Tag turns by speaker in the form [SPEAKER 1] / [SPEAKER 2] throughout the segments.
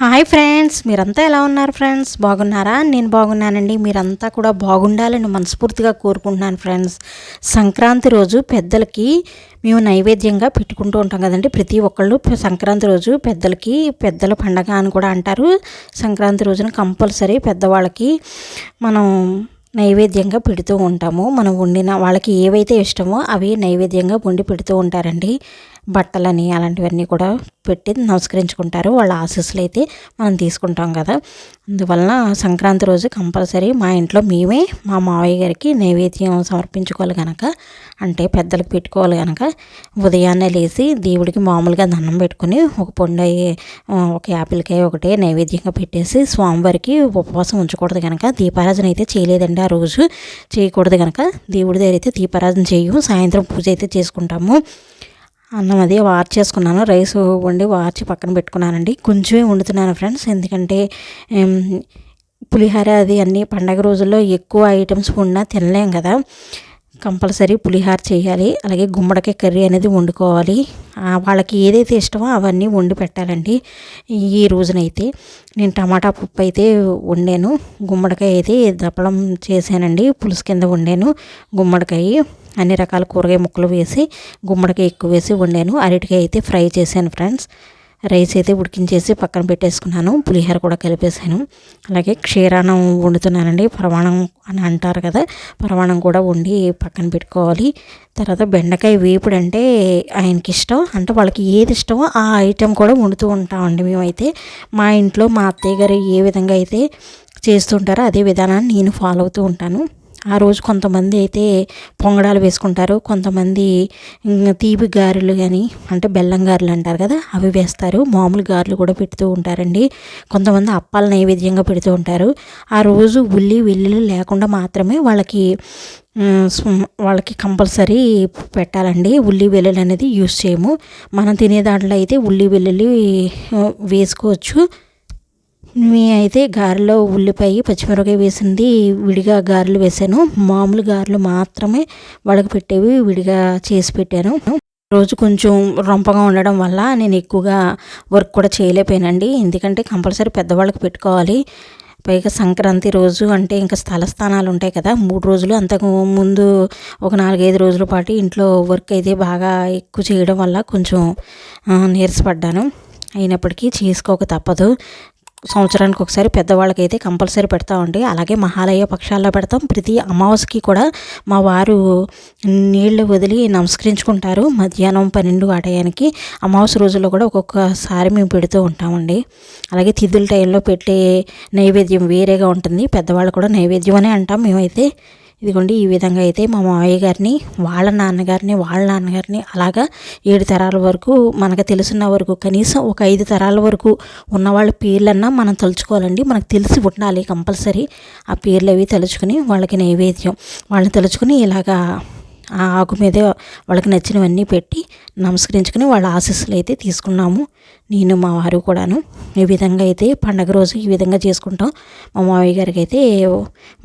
[SPEAKER 1] Hi friends మీరంతా ఎలా ఉన్నారు ఫ్రెండ్స్? బాగున్నారా? నేను బాగున్నానండి. మీరంతా కూడా బాగుండాలని మనస్ఫూర్తిగా కోరుకుంటున్నాను ఫ్రెండ్స్. సంక్రాంతి రోజు పెద్దలకి మేము నైవేద్యంగా పెట్టుకుంటూ ఉంటాం కదండి. ప్రతి ఒక్కళ్ళు సంక్రాంతి రోజు పెద్దలకి పెద్దల పండగ అని కూడా అంటారు. సంక్రాంతి రోజున కంపల్సరీ పెద్దవాళ్ళకి మనం నైవేద్యంగా పెడుతూ ఉంటాము. మనం వండిన వాళ్ళకి ఏవైతే ఇష్టమో అవి నైవేద్యంగా వండి పెడుతూ ఉంటారండి. బట్టలని అలాంటివన్నీ కూడా పెట్టి నమస్కరించుకుంటారు. వాళ్ళ ఆశీస్సులు అయితే మనం తీసుకుంటాం కదా. అందువలన సంక్రాంతి రోజు కంపల్సరీ మా ఇంట్లో మేమే మా మావయ్య గారికి నైవేద్యం సమర్పించుకోవాలి కనుక అంటే పెద్దలకు పెట్టుకోవాలి కనుక ఉదయాన్నే లేచి దేవుడికి మామూలుగా దండం పెట్టుకుని ఒక పొండ ఒక యాపిల్కాయ ఒకటే నైవేద్యంగా పెట్టేసి స్వామివారికి ఉపవాసం ఉంచకూడదు కనుక దీపారాధన అయితే చేయలేదండి ఆ రోజు. చేయకూడదు కనుక దేవుడి దగ్గర అయితే దీపారాధన చేయము సాయంత్రం పూజ అయితే చేసుకుంటాము. అన్నం అది వాచ్ చేసుకున్నాను. రైస్ వండి వార్చి పక్కన పెట్టుకున్నానండి. కొంచెమే వండుతున్నాను ఫ్రెండ్స్. ఎందుకంటే పులిహార అది అన్ని పండగ రోజుల్లో ఎక్కువ ఐటమ్స్ ఉన్నా తినలేం కదా. కంపల్సరీ పులిహార చేయాలి అలాగే గుమ్మడికాయ కర్రీ అనేది వండుకోవాలి. వాళ్ళకి ఏదైతే ఇష్టమో అవన్నీ వండి పెట్టాలండి. ఈ రోజునైతే నేను టమాటా పప్పు అయితే వండాను గుమ్మడికాయ అయితే దప్పడం చేశానండి పులుసు కింద వండాను గుమ్మడికాయ అన్ని రకాల కూరగాయ ముక్కలు వేసి గుమ్మడికాయ ఎక్కువ వేసి వండాను అరటికాయ అయితే ఫ్రై చేశాను ఫ్రెండ్స్. రైస్ అయితే ఉడికించేసి పక్కన పెట్టేసుకున్నాను. పులిహోర కూడా కలిపేసాను అలాగే క్షీరాన్నం వండుతున్నానండి. పరమాణం అని అంటారు కదా పరమాణం కూడా వండి పక్కన పెట్టుకోవాలి. తర్వాత బెండకాయ వేపుడు అంటే ఆయనకి ఇష్టం. అంటే వాళ్ళకి ఏది ఇష్టమో ఆ ఐటెం కూడా వండుతూ ఉంటామండి మేమైతే. మా ఇంట్లో మా అత్తయ్య గారు ఏ విధంగా అయితే చేస్తుంటారో అదే విధానాన్ని నేను ఫాలో అవుతూ ఉంటాను. ఆ రోజు కొంతమంది అయితే పొంగడాలు వేసుకుంటారు. కొంతమంది తీపి గారెలు కానీ అంటే బెల్లం గారెలు అంటారు కదా అవి వేస్తారు. మామూలు గారెలు కూడా పెడుతూ ఉంటారండి. కొంతమంది అప్పాల నైవేద్యంగా పెడుతూ ఉంటారు. ఆ రోజు ఉల్లి వెల్లుల్లి లేకుండా మాత్రమే వాళ్ళకి వాళ్ళకి కంపల్సరీ పెట్టాలండి. ఉల్లి వెల్లుల్లి అనేది యూస్ చేయము. మనం తినే దాంట్లో అయితే ఉల్లి వెల్లుల్లి వేసుకోవచ్చు. మీ అయితే గారెలో ఉల్లిపాయ పచ్చిమిరపకాయ వేసింది విడిగా గారెలు వేసాను. మామూలు గారెలు మాత్రమే వాళ్ళకి పెట్టేవి విడిగా చేసి పెట్టాను. రోజు కొంచెం రొంపగా ఉండడం వల్ల నేను ఎక్కువగా వర్క్ కూడా చేయలేకపోయానండి. ఎందుకంటే కంపల్సరీ పెద్దవాళ్ళకి పెట్టుకోవాలి. పైగా సంక్రాంతి రోజు అంటే ఇంకా స్థల స్థానాలు ఉంటాయి కదా. మూడు రోజులు అంతకు ముందు ఒక నాలుగైదు రోజుల పాటు ఇంట్లో వర్క్ అయితే బాగా ఎక్కువ చేయడం వల్ల కొంచెం నీరసపడ్డాను. అయినప్పటికీ చేసుకోక తప్పదు. సంవత్సరానికి ఒకసారి పెద్దవాళ్ళకి అయితే కంపల్సరీ పెడతామండి అలాగే మహాలయ పక్షాల్లో పెడతాం. ప్రతి అమావాస్యకి కూడా మా వారు నీళ్ళు వదిలి నమస్కరించుకుంటారు. మధ్యాహ్నం పన్నెండు ఆ టయానికి అమావాస్య రోజుల్లో కూడా ఒక్కొక్కసారి మేము పెడుతూ ఉంటామండి. అలాగే తిథుల టైంలో పెట్టే నైవేద్యం వేరేగా ఉంటుంది. పెద్దవాళ్ళు కూడా నైవేద్యం అనే అంటాం మేమైతే. ఇదిగోండి ఈ విధంగా అయితే మా మామయ్య గారిని వాళ్ళ నాన్నగారిని వాళ్ళ నాన్నగారిని అలాగా ఏడు తరాల వరకు మనకు తెలిసిన వరకు కనీసం ఒక ఐదు తరాల వరకు ఉన్న వాళ్ళ పేర్లన్నా మనం తలుచుకోవాలండి. మనకు తెలిసి ఉండాలి కంపల్సరీ. ఆ పేర్లు అవి తలుచుకుని వాళ్ళకి నైవేద్యం. వాళ్ళని తలుచుకుని ఇలాగా ఆ ఆకు మీదే వాళ్ళకి నచ్చినవన్నీ పెట్టి నమస్కరించుకుని వాళ్ళ ఆశీస్సులు అయితే తీసుకున్నాము. నేను మా వారు కూడాను. ఈ విధంగా అయితే పండగ రోజు ఈ విధంగా చేసుకుంటాం. మా మావయ్య గారికి అయితే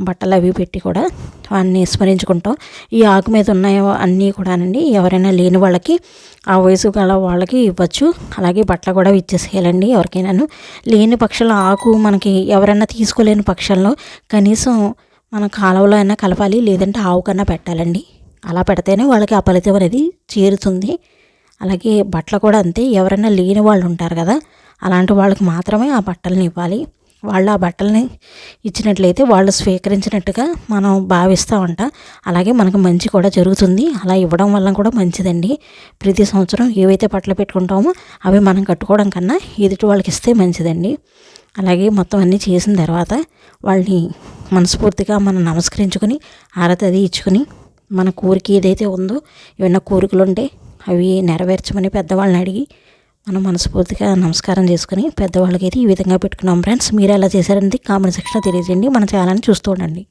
[SPEAKER 1] బట్టలు అవి పెట్టి కూడా వాడిని స్మరించుకుంటాం. ఈ ఆకు మీద ఉన్నాయో అన్నీ కూడానండి ఎవరైనా లేని వాళ్ళకి ఆ వయసు గల వాళ్ళకి ఇవ్వచ్చు. అలాగే బట్టలు కూడా ఇచ్చేసేయాలండి ఎవరికైనాను. లేని పక్షంలో ఆకు మనకి ఎవరైనా తీసుకోలేని పక్షంలో కనీసం మన కాలువలో అయినా కలపాలి లేదంటే ఆవు కన్నా పెట్టాలండి. అలా పెడితేనే వాళ్ళకి ఆ ఫలితం అనేది చేరుతుంది. అలాగే బట్టలు కూడా అంతే ఎవరైనా లేని వాళ్ళు ఉంటారు కదా అలాంటి వాళ్ళకి మాత్రమే ఆ బట్టలను ఇవ్వాలి. వాళ్ళు ఆ బట్టలని ఇచ్చినట్లయితే వాళ్ళు స్వీకరించినట్టుగా మనం భావిస్తామంట అలాగే మనకు మంచి కూడా జరుగుతుంది. అలా ఇవ్వడం వల్ల కూడా మంచిదండి. ప్రతి సంవత్సరం ఏవైతే బట్టలు పెట్టుకుంటామో అవి మనం కట్టుకోవడం కన్నా ఎదుటి వాళ్ళకి ఇస్తే మంచిదండి. అలాగే మొత్తం అన్నీ చేసిన తర్వాత వాళ్ళని మనస్ఫూర్తిగా మనం నమస్కరించుకొని ఆరతి అది ఇచ్చుకొని మన కోరిక ఏదైతే ఉందో ఏమైనా కోరికలు ఉంటే అవి నెరవేర్చమని పెద్దవాళ్ళని అడిగి మనం మనస్ఫూర్తిగా నమస్కారం చేసుకుని పెద్దవాళ్ళకి అయితే ఈ విధంగా పెట్టుకున్నాం. ఫ్రెండ్స్ మీరు ఎలా చేశారనేది కామెంట్ సెక్షన్లో తెలియజేయండి. మన ఛానల్ని చూస్తూ ఉండండి.